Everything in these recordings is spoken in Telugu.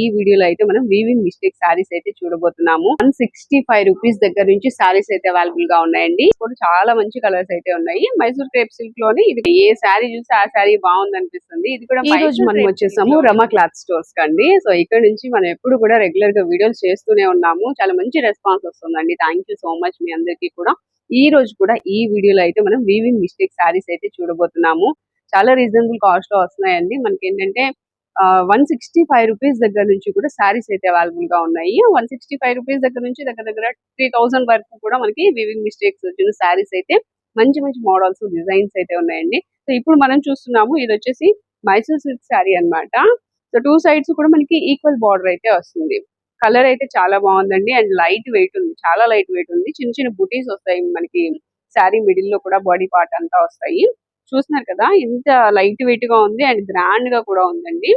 ఈ వీడియోలో అయితే మనం వీవింగ్ మిస్టేక్ సారీస్ అయితే చూడబోతున్నాము. వన్ సిక్స్టీ ఫైవ్ రూపీస్ దగ్గర నుంచి సారీస్ అయితే అవైలబుల్గా ఉన్నాయండి. కూడా చాలా మంచి కలర్స్ అయితే ఉన్నాయి. మైసూర్ క్రేప్ సిల్క్లోని ఇది ఏ శారీ చూస్తే ఆ శారీ బాగుంది అనిపిస్తుంది ఇది కూడా ఈ రోజు మనం వచ్చేసాము రమా క్లాత్ స్టోర్స్ కండి సో ఇక్కడ నుంచి మనం ఎప్పుడు కూడా రెగ్యులర్గా వీడియోస్ చేస్తూనే ఉన్నాము. చాలా మంచి రెస్పాన్స్ వస్తుందండి. థ్యాంక్ యూ సో మచ్ మీ అందరికీ కూడా. ఈ రోజు కూడా ఈ వీడియోలో అయితే మనం వీవింగ్ మిస్టేక్ సారీస్ అయితే చూడబోతున్నాము. చాలా రీజనబుల్ కాస్ట్లో వస్తున్నాయండి. మనకి ఏంటంటే వన్ సిక్స్టీ ఫైవ్ రూపీస్ దగ్గర నుంచి కూడా శారీస్ అయితే అవైలబుల్గా ఉన్నాయి. వన్ సిక్స్టీ ఫైవ్ రూపీస్ దగ్గర నుంచి దగ్గర దగ్గర త్రీ థౌసండ్ వరకు కూడా మనకి వివింగ్ మిస్టేక్స్ వచ్చిన శారీస్ అయితే మంచి మంచి మోడల్స్ డిజైన్స్ అయితే ఉన్నాయండి. సో ఇప్పుడు మనం చూస్తున్నాము ఇది వచ్చేసి మైసూర్ సిల్క్ శారీ అన్నమాట. సో టూ సైడ్స్ కూడా మనకి ఈక్వల్ బార్డర్ అయితే వస్తుంది. కలర్ అయితే చాలా బాగుందండి. అండ్ లైట్ వెయిట్ ఉంది. చాలా లైట్ వెయిట్ ఉంది. చిన్న చిన్న బుటీస్ వస్తాయి మనకి శారీ మిడిల్లో కూడా బాడీ పార్ట్ అంతా వస్తాయి. చూస్తున్నారు కదా ఇంత లైట్ వెయిట్గా ఉంది. అండ్ గ్రాండ్గా కూడా ఉందండి.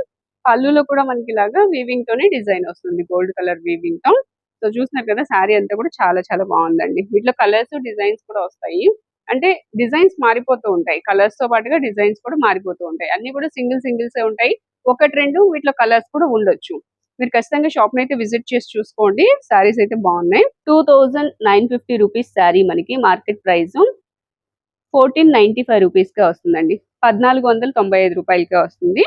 పళ్ళులో కూడా మనకి ఇలాగా వీవింగ్ తోనే డిజైన్ వస్తుంది. గోల్డ్ కలర్ వీవింగ్తో. సో చూసినారు కదా శారీ అంతా కూడా చాలా చాలా బాగుందండి. వీటిలో కలర్స్ డిజైన్స్ కూడా వస్తాయి. అంటే డిజైన్స్ మారిపోతూ ఉంటాయి. కలర్స్తో పాటుగా డిజైన్స్ కూడా మారిపోతూ ఉంటాయి. అన్ని కూడా సింగిల్ సింగిల్స్ ఉంటాయి. ఒకటి రెండు వీటిలో కలర్స్ కూడా ఉండొచ్చు. మీరు ఖచ్చితంగా షాప్ అయితే విజిట్ చేసి చూసుకోండి. శారీస్ అయితే బాగున్నాయి. Two thousand nine fifty rupees sari మనకి. Market price fourteen ninety five రూపీస్కే వస్తుందండి. పద్నాలుగు వందల తొంభై ఐదు రూపాయలకే వస్తుంది.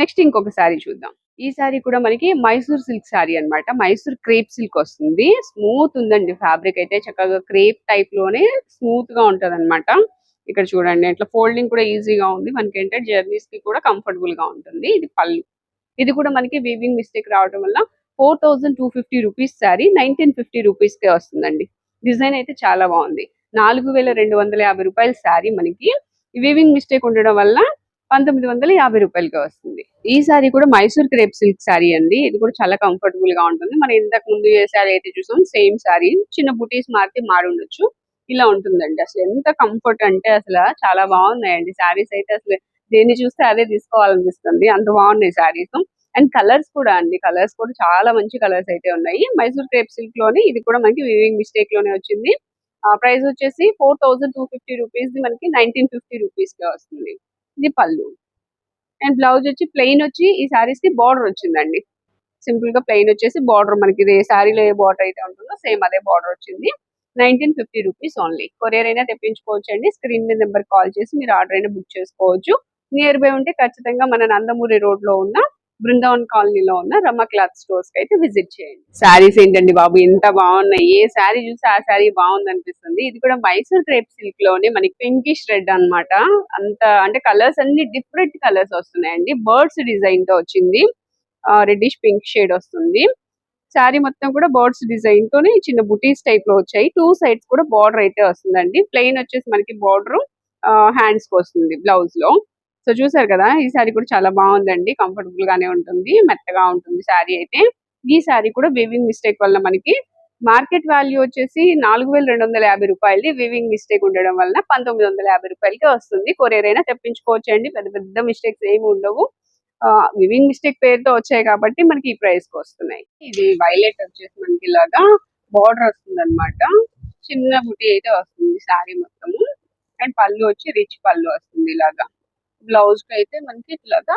నెక్స్ట్ ఇంకొక శారీ చూద్దాం. ఈ శారీ కూడా మనకి మైసూర్ సిల్క్ శారీ అన్నమాట. మైసూర్ క్రేప్ సిల్క్ వస్తుంది. స్మూత్ ఉందండి ఫ్యాబ్రిక్ అయితే. చక్కగా క్రేప్ టైప్లోనే స్మూత్గా ఉంటది ఇక్కడ చూడండి ఇట్లా ఫోల్డింగ్ కూడా ఈజీగా ఉంది. మనకి ఏంటంటే జర్నీస్కి కూడా కంఫర్టబుల్గా ఉంటుంది. ఇది పళ్ళు. ఇది కూడా మనకి వీవింగ్ మిస్టేక్ రావడం వల్ల four thousand two fifty rupees sari nineteen fifty రూపీస్కే వస్తుందండి. డిజైన్ అయితే చాలా బాగుంది. నాలుగు వేల రెండు వందల యాభై రూపాయల శారీ మనకి. వీవింగ్ మిస్టేక్ ఉండడం వల్ల పంతొమ్మిది వందల యాభై రూపాయలకి వస్తుంది. ఈ సారీ కూడా మైసూర్ క్రేప్ సిల్క్ సారీ అండి. ఇది కూడా చాలా కంఫర్టబుల్గా ఉంటుంది. మనం ఇంతకు ముందు ఏ సారీ అయితే చూసాం సేమ్ సారీ. చిన్న బుటీస్ మారితే మారి ఉండొచ్చు. ఇలా ఉంటుందండి. అసలు ఎంత కంఫర్ట్ అంటే అసలు చాలా బాగున్నాయండి. సారీస్ అయితే అసలు దేన్ని చూస్తే అదే తీసుకోవాలనిపిస్తుంది. అంత బాగున్నాయి సారీస్. అండ్ కలర్స్ కూడా అండి. కలర్స్ కూడా చాలా మంచి కలర్స్ అయితే ఉన్నాయి. మైసూర్ క్రేప్ సిల్క్లోని ఇది కూడా మనకి వివింగ్ మిస్టేక్లోనే వచ్చింది. ప్రైస్ వచ్చేసి four thousand two fifty rupees మనకి నైన్టీన్ ఫిఫ్టీ రూపీస్కి వస్తుంది. ఇది పళ్ళు. అండ్ బ్లౌజ్ వచ్చి ప్లెయిన్ వచ్చి ఈ సారీస్కి బార్డర్ వచ్చిందండి. సింపుల్గా ప్లెయిన్ వచ్చేసి బార్డర్ మనకి ఇది సారీలో ఏ బార్డర్ అయితే ఉంటుందో సేమ్ అదే బార్డర్ వచ్చింది. Nineteen fifty rupees only courier అయినా తెప్పించుకోవచ్చు అండి స్క్రీన్ మీద నెంబర్ కాల్ చేసి మీరు ఆర్డర్ అయినా బుక్ చేసుకోవచ్చు. నియర్ బై ఉంటే ఖచ్చితంగా మన నందమూరి రోడ్లో ఉన్న బృందావన్ కాలనీలో ఉన్న రమ క్లాత్ స్టోర్స్కి అయితే విజిట్ చేయండి. శారీస్ ఏంటండి బాబు? ఎంత బాగున్నాయి? ఏ శారీ చూస్తే ఆ శారీ బాగుంది అనిపిస్తుంది. ఇది కూడా మైసూర్ క్రేప్ సిల్క్లోనే మనకి పింకిష్ రెడ్ అన్నమాట. అంత అంటే కలర్స్ అన్ని డిఫరెంట్ కలర్స్ వస్తున్నాయండి. బర్డ్స్ డిజైన్తో వచ్చింది. రెడ్డిష్ పింక్ షేడ్ వస్తుంది. శారీ మొత్తం కూడా బర్డ్స్ డిజైన్ తోనే చిన్న బుటీస్ టైప్లో వచ్చాయి. టూ సైడ్స్ కూడా బార్డర్ అయితే వస్తుందండి. ప్లెయిన్ వచ్చేసి మనకి బార్డర్ హ్యాండ్స్కి వస్తుంది బ్లౌజ్లో. సో చూసారు కదా ఈ శారీ కూడా చాలా బాగుందండి. కంఫర్టబుల్ గానే ఉంటుంది. మెత్తగా ఉంటుంది శారీ అయితే. ఈ శారీ కూడా వివింగ్ మిస్టేక్ వల్ల మనకి మార్కెట్ వాల్యూ వచ్చేసి నాలుగు వేల రెండు వందల యాభై రూపాయలది వివింగ్ మిస్టేక్ ఉండడం వల్ల పంతొమ్మిది వందల యాభై రూపాయలకి వస్తుంది. కొరియర్ అయినా తెప్పించుకోవచ్చు అండి పెద్ద పెద్ద మిస్టేక్స్ ఏమి ఉండవు. వివింగ్ మిస్టేక్ పేరుతో వచ్చాయి కాబట్టి మనకి ఈ ప్రైస్కి వస్తున్నాయి. ఇది వైలెట్ వచ్చేసి మనకి ఇలాగా బార్డర్ వస్తుంది అనమాట చిన్న బుటీ అయితే వస్తుంది శారీ మొత్తము. అండ్ పళ్ళు వచ్చి రిచ్ పళ్ళు వస్తుంది ఇలాగా. బ్లౌజ్కి అయితే మనకి ఇట్లాగా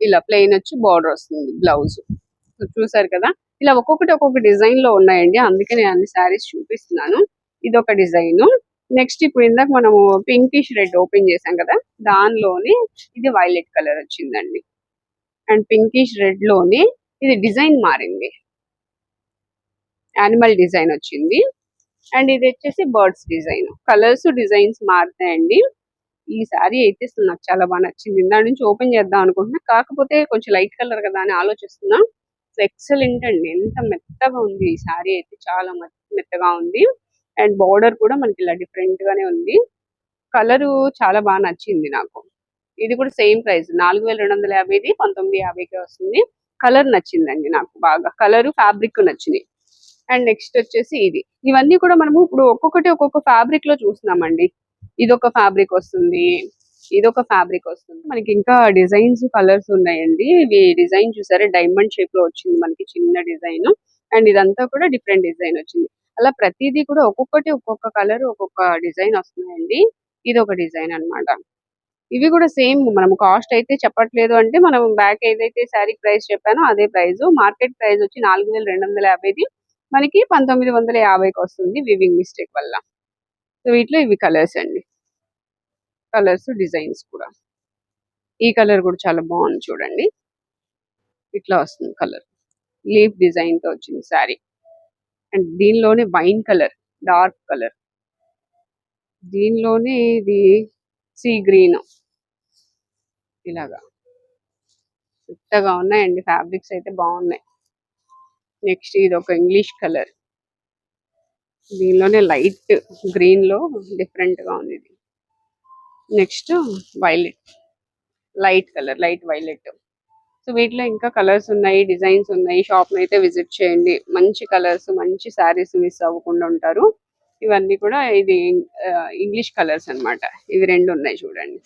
ఇలా ప్లెయిన్ వచ్చి బార్డర్ వస్తుంది బ్లౌజ్ చూసారు కదా? ఇలా ఒక్కొక్కటి ఒక్కొక్క డిజైన్లో ఉన్నాయండి. అందుకే నేను అన్ని శారీస్ చూపిస్తున్నాను. ఇది ఒక డిజైన్ నెక్స్ట్ ఇప్పుడు ఇందాక మనము పింకిష్ రెడ్ ఓపెన్ చేసాం కదా? దానిలోని ఇది వైలెట్ కలర్ వచ్చిందండి. అండ్ పింకిష్ రెడ్లోని ఇది డిజైన్ మారింది. యానిమల్ డిజైన్ వచ్చింది. అండ్ ఇది వచ్చేసి బర్డ్స్ డిజైన్ కలర్స్ డిజైన్స్ మారుతాయండి. ఈ శారీ అయితే అసలు నాకు చాలా బాగా నచ్చింది. దాని నుంచి ఓపెన్ చేద్దాం అనుకుంటున్నా. కాకపోతే కొంచెం లైట్ కలర్ కదా అని ఆలోచిస్తున్నా. ఎక్సలెంట్ అండి. ఎంత మెత్తగా ఉంది ఈ శారీ అయితే. చాలా మెత్తగా ఉంది. అండ్ బార్డర్ కూడా మనకి ఇలా డిఫరెంట్ గానే ఉంది. కలర్ చాలా బాగా నచ్చింది నాకు. ఇది కూడా సేమ్ ప్రైస్. నాలుగు వేల రెండు వందల యాభైది పంతొమ్మిది యాభైకి వస్తుంది. కలర్ నచ్చిందండి నాకు బాగా. కలర్ ఫ్యాబ్రిక్ నచ్చింది అండ్ నెక్స్ట్ వచ్చేసి ఇది. ఇవన్నీ కూడా మనము ఇప్పుడు ఒక్కొక్కటి ఒక్కొక్క ఫ్యాబ్రిక్లో చూస్తున్నామండి. ఇది ఒక ఫ్యాబ్రిక్ వస్తుంది. ఇది ఒక ఫ్యాబ్రిక్ వస్తుంది. మనకి ఇంకా డిజైన్స్ కలర్స్ ఉన్నాయండి. ఇవి డిజైన్ చూసారా? డైమండ్ షేప్లో వచ్చింది మనకి చిన్న డిజైన్ అండ్ ఇదంతా కూడా డిఫరెంట్ డిజైన్ వచ్చింది. అలా ప్రతిదీ కూడా ఒక్కొక్కటి ఒక్కొక్క కలర్ ఒక్కొక్క డిజైన్ వస్తున్నాయండి. ఇది ఒక డిజైన్ అన్నమాట. ఇవి కూడా సేమ్ మనం కాస్ట్ అయితే చెప్పట్లేదు అంటే మనం బ్యాక్ ఏదైతే శారీ ప్రైస్ చెప్పానో అదే ప్రైస్ మార్కెట్ ప్రైస్ వచ్చి నాలుగు వేల రెండు వందల యాభైది. మనకి పంతొమ్మిది వందల యాభైకి వస్తుంది. వివింగ్ మిస్టేక్ వల్ల. సో వీటిలో ఇవి కలర్స్ అండి. కలర్స్ డిజైన్స్ కూడా. ఈ కలర్ కూడా చాలా బాగుంది చూడండి. ఇట్లా వస్తుంది కలర్. లీఫ్ డిజైన్తో వచ్చింది శారీ. అండ్ దీనిలోనే వైన్ కలర్ డార్క్ కలర్. దీనిలోనే ఇది సీ గ్రీన్. ఇలాగా. కొత్తగా ఉన్నాయండి ఫ్యాబ్రిక్స్ అయితే బాగున్నాయి. నెక్స్ట్ ఇది ఒక ఇంగ్లీష్ కలర్. దీనిలోనే లైట్ గ్రీన్లో డిఫరెంట్గా ఉంది ఇది. Next violet. Light colour light violet. So వీటిలో ఇంకా కలర్స్ ఉన్నాయి డిజైన్స్ ఉన్నాయి. షాప్ అయితే విజిట్ చేయండి. మంచి కలర్స్ మంచి శారీస్ మిస్ అవ్వకుండా ఉంటారు. ఇవన్నీ కూడా ఇది ఇంగ్లీష్ కలర్స్ అన్నమాట. ఇవి రెండు ఉన్నాయి చూడండి.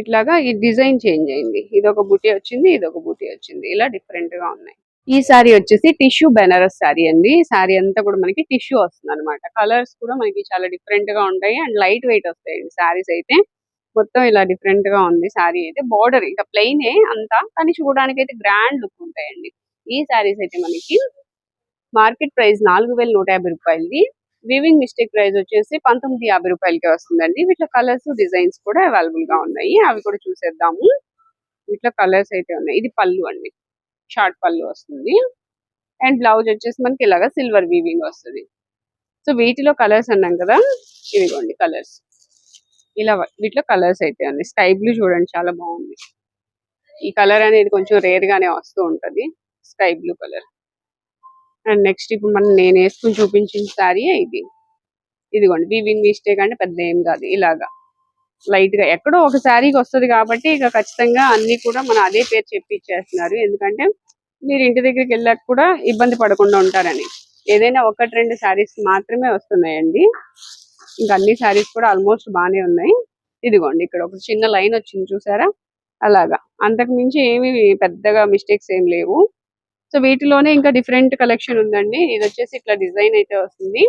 ఇట్లాగా ఈ డిజైన్ చేంజ్ అయింది. ఇది ఒక బుటీ వచ్చింది ఇది ఒక బుటీ వచ్చింది. ఇలా డిఫరెంట్గా ఉన్నాయి. ఈ సారీ వచ్చేసి టిష్యూ బెనారస్ సారీ అండి. సారీ అంతా కూడా మనకి టిష్యూ వస్తుంది అనమాట కలర్స్ కూడా మనకి చాలా డిఫరెంట్గా ఉంటాయి. అండ్ లైట్ వెయిట్ వస్తాయండి సారీస్ అయితే. మొత్తం ఇలా డిఫరెంట్గా ఉంది సారీ అయితే. బార్డర్ ఇంకా ప్లెయిన్ అంతా కానీ చూడడానికి అయితే గ్రాండ్ లుక్ ఉంటాయండి. ఈ సారీస్ అయితే మనకి మార్కెట్ ప్రైస్ నాలుగు వేల నూట యాభై రూపాయలది. వివింగ్ మిస్టేక్ ప్రైస్ వచ్చేసి పంతొమ్మిది యాభై రూపాయలకి వస్తుందండి. వీటిలో కలర్స్ డిజైన్స్ కూడా అవైలబుల్గా ఉన్నాయి. అవి కూడా చూసేద్దాము. వీటిలో కలర్స్ అయితే ఉన్నాయి. ఇది పళ్ళు అండి. షార్ట్ పళ్ళు వస్తుంది. అండ్ బ్లౌజ్ వచ్చేసి మనకి ఇలాగా సిల్వర్ వీవింగ్ వస్తుంది. సో వీటిలో కలర్స్ అన్నాం కదా. ఇదిగోండి కలర్స్ ఇలా వీటిలో కలర్స్ అయితే అండి స్కై బ్లూ చూడండి చాలా బాగుంది. ఈ కలర్ అనేది కొంచెం రేర్ గానే వస్తూ ఉంటది. Sky blue colour and next ఇప్పుడు మనం నేను వేసుకుని చూపించిన శారీ ఇది. ఇదిగోండి వీవింగ్ మిస్టేక్ అంటే పెద్ద ఏం కాదు. ఇలాగా. లైట్గా. ఎక్కడో ఒక శారీకి వస్తుంది కాబట్టి ఇక ఖచ్చితంగా అన్ని కూడా మన అదే పేరు చెప్పి ఇచ్చేస్తున్నారు ఎందుకంటే మీరు ఇంటి దగ్గరికి వెళ్ళాక కూడా ఇబ్బంది పడకుండా ఉంటారని. ఏదైనా ఒకటి రెండు శారీస్ మాత్రమే వస్తున్నాయండి. ఇంకా అన్ని శారీస్ కూడా ఆల్మోస్ట్ బాగానే ఉన్నాయి. ఇదిగోండి ఇక్కడ ఒక చిన్న లైన్ వచ్చింది చూసారా? అలాగా. అంతకు మించి ఏమి పెద్దగా మిస్టేక్స్ ఏం లేవు. సో వీటిలోనే ఇంకా డిఫరెంట్ కలెక్షన్ ఉందండి. ఇది వచ్చేసి ఇట్లా డిజైన్ అయితే వస్తుంది.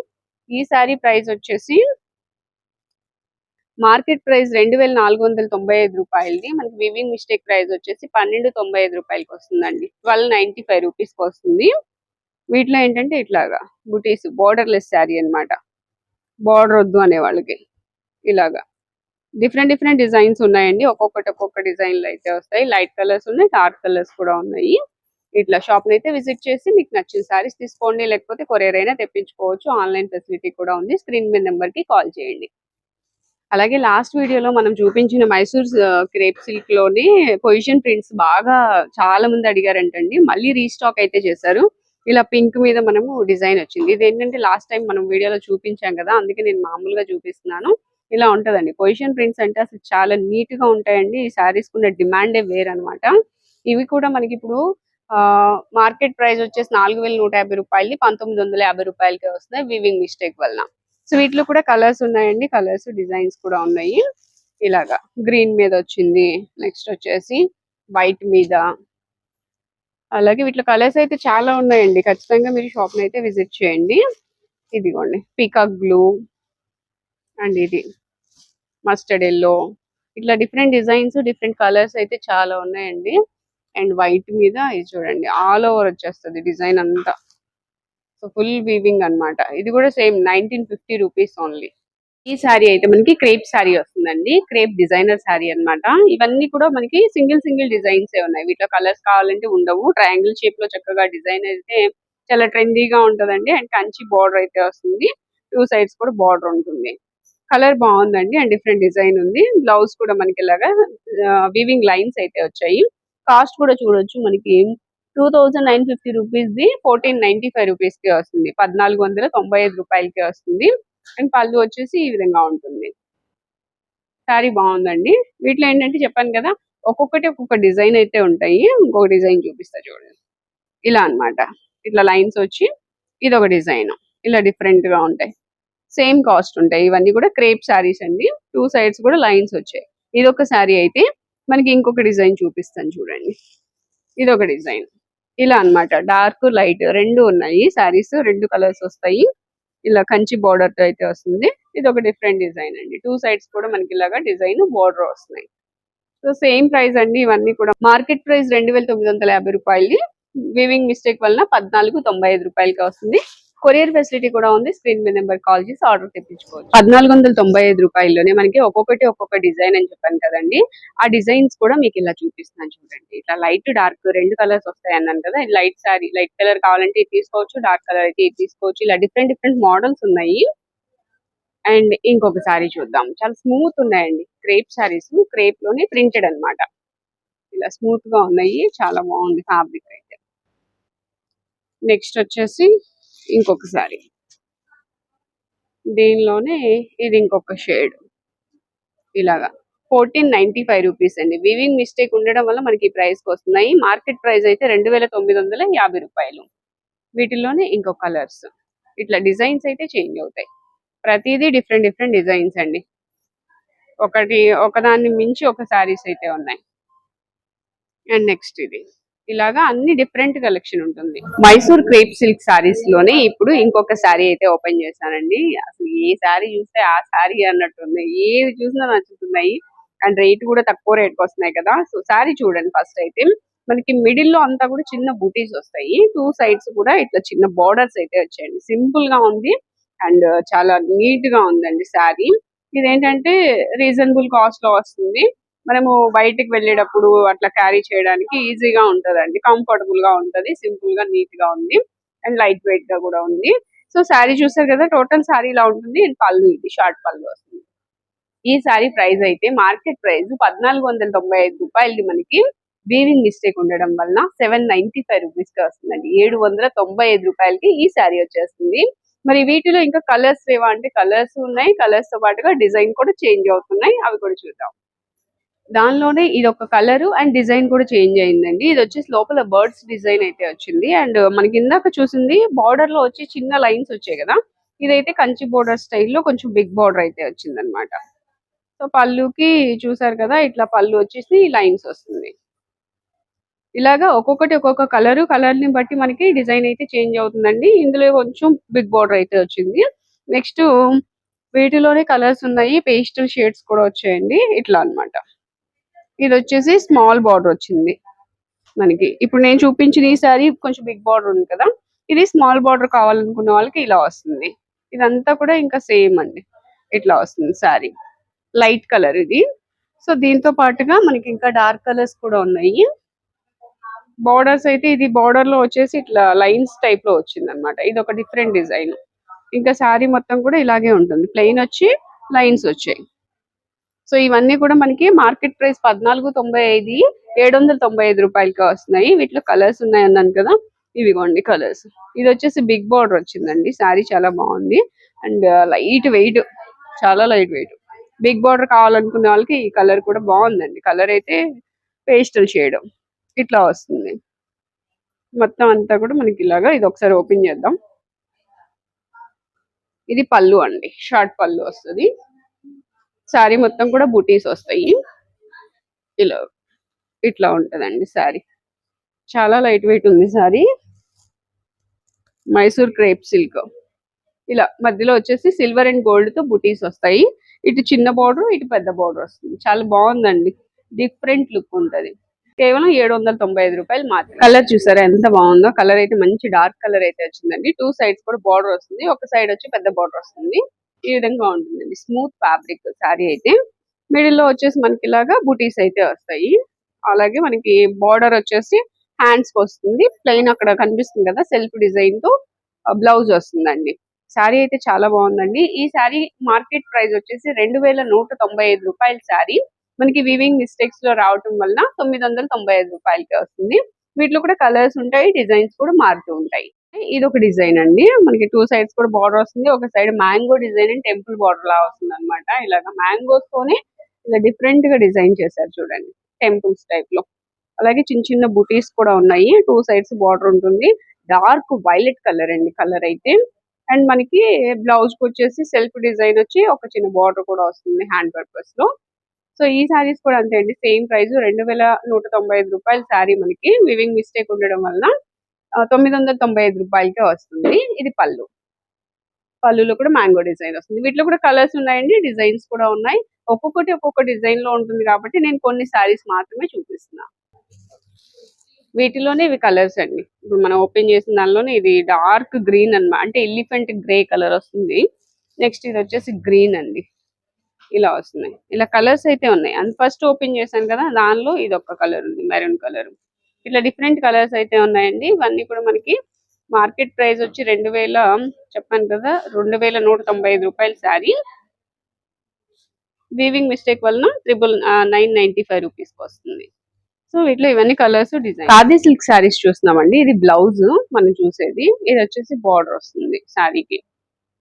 ఈ శారీ ప్రైస్ వచ్చేసి మార్కెట్ ప్రైస్ రెండు వేల నాలుగు వందల తొంభై ఐదు రూపాయలది. మనకి వివింగ్ మిస్టేక్ ప్రైస్ వచ్చేసి పన్నెండు తొంభై ఐదు రూపాయలకి వస్తుందండి. ట్వెల్వ్ నైన్టీ ఫైవ్ రూపీస్కి వస్తుంది. వీటిలో ఏంటంటే ఇట్లాగా బుటీస్ లెస్ శారీ అన్నమాట. బార్డర్ వద్దు అనే వాళ్ళకి ఇలాగా. డిఫరెంట్ డిఫరెంట్ డిజైన్స్ ఉన్నాయండి. ఒక్కొక్కటి ఒక్కొక్క డిజైన్లు అయితే వస్తాయి. లైట్ కలర్స్ ఉన్నాయి డార్క్ కలర్స్ కూడా ఉన్నాయి. ఇట్లా షాప్ అయితే విజిట్ చేసి మీకు నచ్చిన సారీస్ తీసుకోండి. లేకపోతే కొరియర్ అయినా తెప్పించుకోవచ్చు. ఆన్లైన్ ఫెసిలిటీ కూడా ఉంది. స్క్రీన్ మీద నెంబర్కి కాల్ చేయండి. అలాగే లాస్ట్ వీడియోలో మనం చూపించిన మైసూర్ క్రేప్ సిల్క్లోని పొజిషన్ ప్రింట్స్ బాగా చాలా మంది అడిగారంటండి. మళ్ళీ రీస్టాక్ అయితే చేశారు. ఇలా పింక్ మీద మనము డిజైన్ వచ్చింది. ఇది ఏంటంటే లాస్ట్ టైం మనం వీడియోలో చూపించాం కదా అందుకే నేను మామూలుగా చూపిస్తున్నాను. ఇలా ఉంటదండి. పొజిషన్ ప్రింట్స్ అంటే అసలు చాలా నీట్గా ఉంటాయండి. ఈ శారీస్ కున్న డిమాండే వేర్ ఇవి కూడా మనకి ఇప్పుడు మార్కెట్ ప్రైస్ వచ్చేసి నాలుగు వేల నూట యాభై రూపాయలు పంతొమ్మిది వందల యాభై రూపాయలకి వస్తున్నాయి వివింగ్ మిస్టేక్ వలన. సో వీటిలో కూడా కలర్స్ ఉన్నాయండి. కలర్స్ డిజైన్స్ కూడా ఉన్నాయి. ఇలాగా. గ్రీన్ మీద వచ్చింది. నెక్స్ట్ వచ్చేసి వైట్ మీద. అలాగే వీటిలో కలర్స్ అయితే చాలా ఉన్నాయండి. ఖచ్చితంగా మీరు షాప్ అయితే విజిట్ చేయండి. ఇదిగోండి. పీకాక్ బ్లూ అండ్ ఇది మస్టర్డ్ ఎల్లో. ఇట్లా డిఫరెంట్ డిజైన్స్ డిఫరెంట్ కలర్స్ అయితే చాలా ఉన్నాయండి. అండ్ వైట్ మీద ఇది చూడండి. ఆల్ ఓవర్ వచ్చేస్తుంది డిజైన్ అంతా. సో ఫుల్ వీవింగ్ అన్నమాట. ఇది కూడా same nineteen fifty rupees only. ఈ శారీ అయితే మనకి క్రేప్ శారీ వస్తుందండి. క్రేప్ డిజైనర్ శారీ అన్నమాట. ఇవన్నీ కూడా మనకి సింగిల్ సింగిల్ డిజైన్స్ ఏ ఉన్నాయి. వీటిలో కలర్స్ కావాలంటే ఉండవు. ట్రయాంగిల్ షేప్లో చక్కగా డిజైన్ అయితే చాలా ట్రెండీగా ఉంటదండి. అండ్ కంచి బార్డర్ అయితే వస్తుంది. టూ సైడ్స్ కూడా బార్డర్ ఉంటుంది. కలర్ బాగుందండి. అండ్ డిఫరెంట్ డిజైన్ ఉంది. బ్లౌజ్ కూడా మనకి ఇలాగా వీవింగ్ లైన్స్ అయితే వచ్చాయి. కాస్ట్ కూడా చూడొచ్చు మనకి. టూ థౌజండ్ నైన్ ఫిఫ్టీ రూపీస్ది ఫోర్టీన్ నైన్టీ ఫైవ్ రూపీస్కి వస్తుంది. పద్నాలుగు వందల తొంభై ఐదు రూపాయలకి వస్తుంది. అండ్ పళ్ళు వచ్చేసి ఈ విధంగా ఉంటుంది. శారీ బాగుందండి. వీటిలో ఏంటంటే చెప్పాను కదా ఒక్కొక్కటి ఒక్కొక్క డిజైన్ అయితే ఉంటాయి. ఇంకొక డిజైన్ చూపిస్తా చూడండి. ఇలా అన్నమాట. ఇట్లా లైన్స్ వచ్చి ఇది ఒక డిజైన్. ఇలా డిఫరెంట్గా ఉంటాయి. సేమ్ కాస్ట్ ఉంటాయి. ఇవన్నీ కూడా క్రేప్ శారీస్ అండి. టూ సైడ్స్ కూడా లైన్స్ వచ్చాయి. ఇది ఒక శారీ అయితే మనకి ఇంకొక డిజైన్ చూపిస్తాను చూడండి. ఇది ఒక డిజైన్. ఇలా అన్నమాట. డార్క్ లైట్ రెండు ఉన్నాయి. శారీస్ రెండు కలర్స్ వస్తాయి. ఇలా కంచి బార్డర్తో అయితే వస్తుంది. ఇది ఒక డిఫరెంట్ డిజైన్ అండి. టూ సైడ్స్ కూడా మనకి ఇలాగా డిజైన్ బార్డర్ వస్తున్నాయి. సో సేమ్ ప్రైస్ అండి. ఇవన్నీ కూడా మార్కెట్ ప్రైస్ రెండు వేల తొమ్మిది వందల యాభై రూపాయలు వివింగ్ మిస్టేక్ వలన పద్నాలుగు తొంభై ఐదు రూపాయలకి వస్తుంది. కొరియర్ ఫెసిలిటీ కూడా ఉంది. స్క్రీన్ మీద నెంబర్ కాల్ చేసి ఆర్డర్ తెప్పించుకోవచ్చు. పద్నాలుగు వందల తొంభై ఐదు రూపాయల్లోనే మనకి ఒక్కొక్కటి ఒక్కొక్క డిజైన్ అని చెప్పాను కదండి. ఆ డిజైన్స్ కూడా మీకు ఇలా చూపిస్తున్నాను చూడండి. ఇట్లా లైట్ డార్క్ రెండు కలర్స్ వస్తాయి అన్నాను కదా. లైట్ సారీ లైట్ కలర్ కావాలంటే ఇది తీసుకోవచ్చు డార్క్ కలర్ అయితే ఇది తీసుకోవచ్చు. ఇలా డిఫరెంట్ డిఫరెంట్ మోడల్స్ ఉన్నాయి. అండ్ ఇంకొక సారీ చూద్దాం. చాలా స్మూత్ ఉన్నాయండి. క్రేప్ సారీస్ క్రేప్లోనే ప్రింటెడ్ అన్నమాట. ఇలా స్మూత్గా ఉన్నాయి. చాలా బాగుంది ఫ్యాబ్రిక్ అయితే. నెక్స్ట్ వచ్చేసి ఇంకొక సారీ. దీనిలోనే ఇది ఇంకొక షేడ్. ఇలాగా. ఫోర్టీన్ నైన్టీ ఫైవ్ రూపీస్ అండి. వివింగ్ మిస్టేక్ ఉండడం వల్ల మనకి ఈ ప్రైస్కి వస్తున్నాయి. మార్కెట్ ప్రైస్ అయితే రెండు వేల తొమ్మిది వందల యాభై రూపాయలు. వీటిల్లోనే ఇంకో కలర్స్. ఇట్లా డిజైన్స్ అయితే చేంజ్ అవుతాయి. ప్రతిదీ డిఫరెంట్ డిఫరెంట్ డిజైన్స్ అండి. ఒకటి ఒకదాన్ని మించి ఒక శారీస్ అయితే ఉన్నాయి. అండ్ నెక్స్ట్ ఇది. ఇలాగా అన్ని డిఫరెంట్ కలెక్షన్ ఉంటుంది. మైసూర్ క్రేప్ సిల్క్ సారీస్లోనే ఇప్పుడు ఇంకొక సారీ అయితే ఓపెన్ చేశానండి. అసలు ఏ సారీ చూస్తే ఆ సారీ అన్నట్టుంది ఏది చూసినా నచ్చుతున్నాయి. అండ్ రేట్ కూడా తక్కువ రేట్కి వస్తున్నాయి కదా. సో సారీ చూడండి ఫస్ట్ అయితే. మనకి మిడిల్లో అంతా కూడా చిన్న బూటీస్ వస్తాయి. టూ సైడ్స్ కూడా ఇట్లా చిన్న బార్డర్స్ అయితే వచ్చాయండి. సింపుల్గా ఉంది. అండ్ చాలా నీట్గా ఉందండి శారీ ఇదేంటంటే రీజనబుల్ కాస్ట్లో వస్తుంది. మనము బయటికి వెళ్ళేటప్పుడు అట్లా క్యారీ చేయడానికి ఈజీగా ఉంటదండి. కంఫర్టబుల్గా ఉంటది సింపుల్గా నీట్గా ఉంది. అండ్ లైట్ వెయిట్గా కూడా ఉంది. సో శారీ చూసారు కదా టోటల్ శారీ ఇలా ఉంటుంది. అండ్ పళ్ళు ఇది షార్ట్ పళ్ళు వస్తుంది. ఈ శారీ ప్రైస్ అయితే మార్కెట్ ప్రైస్ పద్నాలుగు వందల తొంభై ఐదు రూపాయలది మనకి వీవింగ్ మిస్టేక్ ఉండడం వలన సెవెన్ నైన్టీ ఫైవ్ రూపీస్కి వస్తుందండి. ఏడు వందల తొంభై ఐదు రూపాయలకి ఈ శారీ వచ్చేస్తుంది. మరి వీటిలో ఇంకా కలర్స్ ఏవా అంటే కలర్స్ ఉన్నాయి. కలర్స్తో పాటుగా డిజైన్ కూడా చేంజ్ అవుతున్నాయి. అవి కూడా చూద్దాం. దానిలోనే ఇది ఒక కలర్ అండ్ డిజైన్ కూడా చేంజ్ అయిందండి. ఇది వచ్చేసి లోపల బర్డ్స్ డిజైన్ అయితే వచ్చింది. అండ్ మనకి ఇందాక చూసింది బార్డర్లో వచ్చి చిన్న లైన్స్ వచ్చాయి కదా. ఇదైతే కంచి బోర్డర్ స్టైల్లో కొంచెం బిగ్ బార్డర్ అయితే వచ్చింది అనమాట సో పళ్ళుకి చూసారు కదా ఇట్లా పళ్ళు వచ్చేసి లైన్స్ వస్తుంది. ఇలాగా ఒక్కొక్కటి ఒక్కొక్క కలర్ కలర్ని బట్టి మనకి డిజైన్ అయితే చేంజ్ అవుతుందండి. ఇందులో కొంచెం బిగ్ బార్డర్ అయితే వచ్చింది. నెక్స్ట్ వీటిలోనే కలర్స్ ఉన్నాయి. పేస్టల్ షేడ్స్ కూడా వచ్చాయండి. ఇట్లా అన్నమాట. ఇది వచ్చేసి స్మాల్ బార్డర్ వచ్చింది మనకి. ఇప్పుడు నేను చూపించిన ఈ సారీ కొంచెం బిగ్ బార్డర్ ఉంది కదా. ఇది స్మాల్ బార్డర్ కావాలనుకున్న వాళ్ళకి ఇలా వస్తుంది. ఇదంతా కూడా ఇంకా సేమ్ అండి. ఇట్లా వస్తుంది సారీ లైట్ కలర్ ఇది. సో దీంతో పాటుగా మనకి ఇంకా డార్క్ కలర్స్ కూడా ఉన్నాయి. బార్డర్స్ అయితే ఇది బార్డర్లో వచ్చేసి ఇట్లా లైన్స్ టైప్లో వచ్చింది అనమాట ఇది ఒక డిఫరెంట్ డిజైన్. ఇంకా శారీ మొత్తం కూడా ఇలాగే ఉంటుంది. ప్లెయిన్ వచ్చి లైన్స్ వచ్చాయి. సో ఇవన్నీ కూడా మనకి మార్కెట్ ప్రైస్ పద్నాలుగు తొంభై ఐదు ఏడు వందల తొంభై ఐదు రూపాయలకి వస్తున్నాయి. వీటిలో కలర్స్ ఉన్నాయి అన్నాను కదా ఇవిగోండి కలర్స్. ఇది వచ్చేసి బిగ్ బార్డర్ వచ్చిందండి. శారీ చాలా బాగుంది. అండ్ లైట్ వెయిట్ చాలా లైట్ వెయిట్. బిగ్ బార్డర్ కావాలనుకునే వాళ్ళకి ఈ కలర్ కూడా బాగుందండి. కలర్ అయితే పేస్టల్ షేడ్ ఇట్లా వస్తుంది. మొత్తం అంతా కూడా మనకి ఇలాగా ఇది ఒకసారి ఓపెన్ చేద్దాం. ఇది పళ్ళు అండి. షార్ట్ పళ్ళు వస్తుంది. శారీ మొత్తం కూడా బుటీస్ వస్తాయి. ఇలా ఇట్లా ఉంటదండి శారీ చాలా లైట్ వెయిట్ ఉంది శారీ మైసూర్ క్రేప్ సిల్క్. ఇలా మధ్యలో వచ్చేసి సిల్వర్ అండ్ గోల్డ్తో బుటీస్ వస్తాయి. ఇటు చిన్న బార్డర్ ఇటు పెద్ద బార్డర్ వస్తుంది. చాలా బాగుందండి. డిఫరెంట్ లుక్ ఉంటది. కేవలం ఏడు వందల తొంభై ఐదు రూపాయలు మాత్రం కలర్ చూసారా ఎంత బాగుందో? కలర్ అయితే మంచి డార్క్ కలర్ అయితే వచ్చిందండి. టూ సైడ్స్ కూడా బార్డర్ వస్తుంది. ఒక సైడ్ వచ్చి పెద్ద బార్డర్ వస్తుంది. ఈ విధంగా ఉంటుందండి. స్మూత్ ఫ్యాబ్రిక్ శారీ అయితే మిడిల్లో వచ్చేసి మనకి ఇలాగా బుటీస్ అయితే వస్తాయి. అలాగే మనకి బార్డర్ వచ్చేసి హ్యాండ్స్కి వస్తుంది. ప్లెయిన్ అక్కడ కనిపిస్తుంది కదా సెల్ఫ్ డిజైన్తో బ్లౌజ్ వస్తుందండి. శారీ అయితే చాలా బాగుందండి. ఈ శారీ మార్కెట్ ప్రైస్ వచ్చేసి రెండు వేల నూట తొంభై ఐదు రూపాయల శారీ. మనకి వీవింగ్ మిస్టేక్స్లో రావటం వలన తొమ్మిది వందల తొంభై ఐదు రూపాయలకి వస్తుంది. వీటిలో కూడా కలర్స్ ఉంటాయి డిజైన్స్ కూడా మారుతూ ఉంటాయి. ఇది ఒక డిజైన్ అండి. మనకి టూ సైడ్స్ కూడా బార్డర్ వస్తుంది. ఒక side mango design and temple border లా వస్తుంది అనమాట ఇలాగ మ్యాంగోస్ తోనే ఇలా డిఫరెంట్గా డిజైన్ చేశారు చూడండి. టెంపుల్స్ టైప్లో. అలాగే చిన్న చిన్న బుటీస్ కూడా ఉన్నాయి. టూ సైడ్స్ బార్డర్ ఉంటుంది. డార్క్ వైలెట్ కలర్ అండి కలర్ అయితే. అండ్ మనకి బ్లౌజ్కి వచ్చేసి సెల్ఫ్ డిజైన్ వచ్చి ఒక చిన్న బార్డర్ కూడా వస్తుంది హ్యాండ్ పర్పస్లో. సో ఈ సారీస్ కూడా అంతే అండి. సేమ్ ప్రైస్ రెండు వేల నూట తొంభై ఐదు రూపాయల శారీ మనకి. వివింగ్ మిస్టేక్ ఉండడం వలన తొమ్మిది వందల తొంభై ఐదు రూపాయలకే వస్తుంది. ఇది పళ్ళు. పళ్ళులో కూడా మ్యాంగో డిజైన్ వస్తుంది. వీటిలో కూడా కలర్స్ ఉన్నాయండి డిజైన్స్ కూడా ఉన్నాయి. ఒక్కొక్కటి ఒక్కొక్క డిజైన్లో ఉంటుంది కాబట్టి నేను కొన్ని సారీస్ మాత్రమే చూపిస్తున్నా. వీటిలోనే ఇవి కలర్స్ అండి. ఇప్పుడు మనం ఓపెన్ చేసిన దానిలోనే ఇది డార్క్ గ్రీన్ అనమాట అంటే ఎలిఫెంట్ గ్రే కలర్ వస్తుంది. నెక్స్ట్ ఇది వచ్చేసి గ్రీన్ అండి. ఇలా వస్తున్నాయి. ఇలా కలర్స్ అయితే ఉన్నాయి. అండ్ ఫస్ట్ ఓపెన్ చేశాను కదా దానిలో ఇది ఒక కలర్ ఉంది మెరూన్ కలర్. ఇట్లా డిఫరెంట్ కలర్స్ అయితే ఉన్నాయండి. ఇవన్నీ కూడా మనకి మార్కెట్ ప్రైస్ వచ్చి రెండు వేల చెప్పాను కదా రెండు వేల నూట తొంభై ఐదు రూపాయల శారీ వీవింగ్ మిస్టేక్ వలన triple nine ninety five rupees వస్తుంది. సో వీటిలో ఇవన్నీ colours design khadi silk saris చూస్తున్నామండి. ఇది బ్లౌజ్ మనం చూసేది. ఇది వచ్చేసి బార్డర్ వస్తుంది శారీకి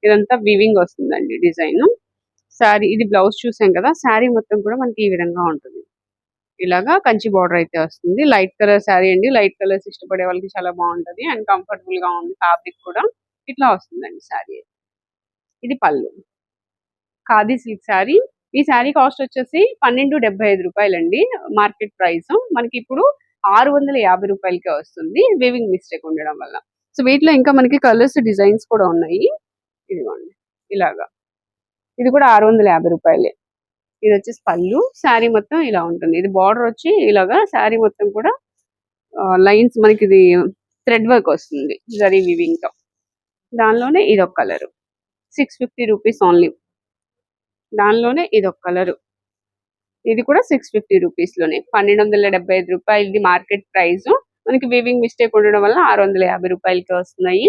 ఇదంతా వీవింగ్ వస్తుందండి డిజైన్ శారీ ఇది బ్లౌజ్ చూసాం కదా శారీ మొత్తం కూడా మనకి ఈ విధంగా ఉంటుంది. ఇలాగా కంచి బార్డర్ అయితే వస్తుంది. లైట్ కలర్ శారీ అండి. లైట్ కలర్స్ ఇష్టపడే వాళ్ళకి చాలా బాగుంటది. అండ్ కంఫర్టబుల్గా ఉంది ఫ్యాబ్రిక్ కూడా ఇట్లా వస్తుందండి శారీ ఇది పళ్ళు. ఖాదీ సిల్క్ శారీ ఈ శారీ కాస్ట్ వచ్చేసి పన్నెండు డెబ్బై ఐదు రూపాయలండి. మార్కెట్ ప్రైస్ మనకి ఇప్పుడు ఆరు వందల యాభై రూపాయలకే వస్తుంది. వేవింగ్ మిస్టేక్ ఉండడం వల్ల. సో వీటిలో ఇంకా మనకి కలర్స్ డిజైన్స్ కూడా ఉన్నాయి. ఇదిగోండి. ఇలాగా. ఇది కూడా ఆరు వందల యాభై రూపాయలే. ఇది వచ్చేసి పళ్ళు. శారీ మొత్తం ఇలా ఉంటుంది. ఇది బార్డర్ వచ్చి ఇలాగా శారీ మొత్తం కూడా లైన్స్ మనకి ఇది థ్రెడ్ వర్క్ వస్తుంది. జరీ వివింగ్తో. దానిలోనే ఇది ఒక colour six fifty rupees only దానిలోనే ఇది ఒక కలర్ ఇది కూడా సిక్స్ ఫిఫ్టీ రూపీస్లోనే. పన్నెండు వందల డెబ్బై ఐదు రూపాయలది మార్కెట్ ప్రైస్ మనకి వీవింగ్ మిస్టేక్ ఉండడం వల్ల ఆరు వందల యాభై రూపాయలకి వస్తున్నాయి.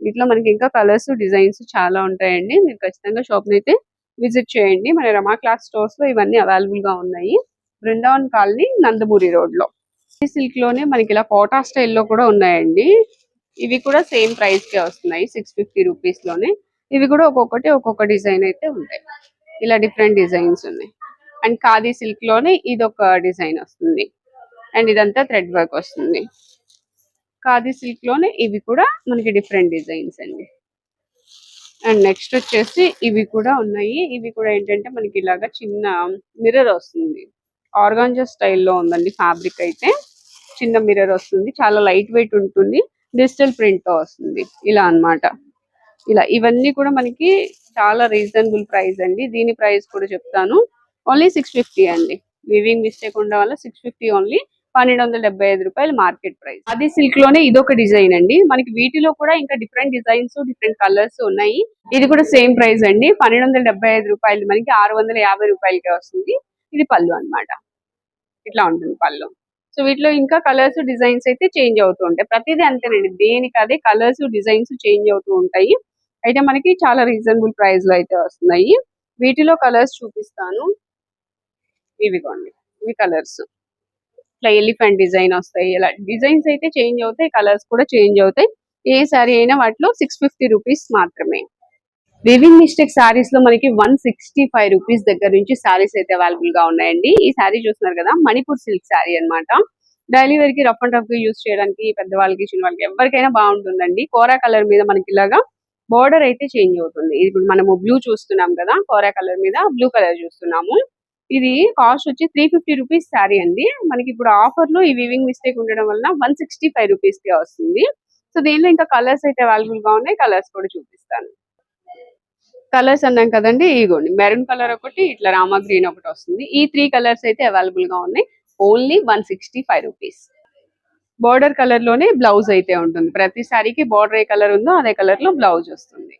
వీటిలో మనకి ఇంకా కలర్స్ డిజైన్స్ చాలా ఉంటాయండి. మీరు ఖచ్చితంగా షాప్ అయితే విజిట్ చేయండి. మన రమా క్లాస్ స్టోర్స్లో ఇవన్నీ అవైలబుల్గా ఉన్నాయి. బృందావన్ కాలనీ నందమూరి రోడ్లో. సిల్క్లోనే మనకి ఇలా కోటా స్టైల్లో కూడా ఉన్నాయండి. ఇవి కూడా సేమ్ ప్రైస్ కే వస్తున్నాయి. సిక్స్ ఫిఫ్టీ రూపీస్లోనే. ఇవి కూడా ఒక్కొక్కటి ఒక్కొక్క డిజైన్ అయితే ఉంటాయి. ఇలా డిఫరెంట్ డిజైన్స్ ఉన్నాయి. అండ్ ఖాదీ సిల్క్లోనే ఇది ఒక డిజైన్ వస్తుంది. అండ్ ఇదంతా థ్రెడ్ వర్క్ వస్తుంది. ఖాదీ సిల్క్లోనే ఇవి కూడా మనకి డిఫరెంట్ డిజైన్స్ అండి. అండ్ నెక్స్ట్ వచ్చేసి ఇవి కూడా ఉన్నాయి. ఇవి కూడా ఏంటంటే మనకి ఇలాగా చిన్న మిర్రర్ వస్తుంది. ఆర్గాంజా స్టైల్లో ఉందండి ఫ్యాబ్రిక్ అయితే. చిన్న మిర్రర్ వస్తుంది. చాలా లైట్ వెయిట్ ఉంటుంది. డిజిటల్ ప్రింట్తో వస్తుంది. ఇలా అన్నమాట. ఇలా ఇవన్నీ కూడా మనకి చాలా రీజనబుల్ ప్రైస్ అండి. దీని ప్రైస్ కూడా చెప్తాను. ఓన్లీ సిక్స్ ఫిఫ్టీ అండి. వివింగ్ మిస్టేక్ ఉండడం వల్ల సిక్స్ ఫిఫ్టీ ఓన్లీ పన్నెండు వందల డెబ్బై ఐదు రూపాయలు మార్కెట్ ప్రైస్. అది సిల్క్లోనే ఇదొక డిజైన్ అండి. మనకి వీటిలో కూడా ఇంకా డిఫరెంట్ డిజైన్స్ డిఫరెంట్ కలర్స్ ఉన్నాయి. ఇది కూడా సేమ్ ప్రైస్ అండి. పన్నెండు వందల డెబ్బై ఐదు రూపాయలు మనకి ఆరు వందల యాభై రూపాయలకే వస్తుంది. ఇది పళ్ళు అన్నమాట. ఇట్లా ఉంటుంది పళ్ళు. సో వీటిలో ఇంకా కలర్స్ డిజైన్స్ అయితే చేంజ్ అవుతూ ఉంటాయి. ప్రతిదీ అంతేనండి. దేనికి అదే కలర్స్ డిజైన్స్ చేంజ్ అవుతూ ఉంటాయి. అయితే మనకి చాలా రీజనబుల్ ప్రైస్లో అయితే వస్తున్నాయి. వీటిలో కలర్స్ చూపిస్తాను. ఇవిగోండి. ఇవి కలర్స్. ఇట్లా ఎలిఫెంట్ డిజైన్ వస్తాయి ఇలా డిజైన్స్ అయితే చేంజ్ అవుతాయి కలర్స్ కూడా చేంజ్ అవుతాయి. ఏ సారీ అయినా వాటిలో సిక్స్ ఫిఫ్టీ రూపీస్ మాత్రమే. వివింగ్ మిస్టేక్ సారీస్లో మనకి వన్ సిక్స్టీ ఫైవ్ రూపీస్ దగ్గర నుంచి సారీస్ అయితే అవైలబుల్గా ఉన్నాయండి. ఈ సారీ చూస్తున్నారు కదా మణిపూర్ సిల్క్ సారీ అన్నమాట. డైలీ వేర్కి రఫ్ అండ్ రఫ్గా యూస్ చేయడానికి పెద్దవాళ్ళకి చిన్న వాళ్ళకి ఎవరికైనా బాగుంటుందండి. కోరా కలర్ మీద మనకి ఇలాగా బార్డర్ అయితే చేంజ్ అవుతుంది. ఇప్పుడు మనము బ్లూ చూస్తున్నాం కదా కోరా కలర్ మీద బ్లూ కలర్ చూస్తున్నాము. ఇది కాస్ట్ వచ్చి త్రీ ఫిఫ్టీ రూపీస్ శారీ అండి. మనకి ఇప్పుడు ఆఫర్లో ఈ వివింగ్ మిస్టేక్ ఉండడం వల్ల వన్ సిక్స్టీ ఫైవ్ రూపీస్కే వస్తుంది. సో దీనిలో ఇంకా కలర్స్ అయితే అవైలబుల్గా ఉన్నాయి. కలర్స్ కూడా చూపిస్తాను. కలర్స్ అన్నాం కదండి ఇగోండి. మెరూన్ కలర్ ఒకటి ఇట్లా రామా గ్రీన్ ఒకటి వస్తుంది. ఈ త్రీ కలర్స్ అయితే అవైలబుల్గా ఉన్నాయి. Only one sixty five rupees border కలర్లోనే బ్లౌజ్ అయితే ఉంటుంది. ప్రతి శారీకి బార్డర్ ఏ కలర్ ఉందో అదే కలర్లో బ్లౌజ్ వస్తుంది.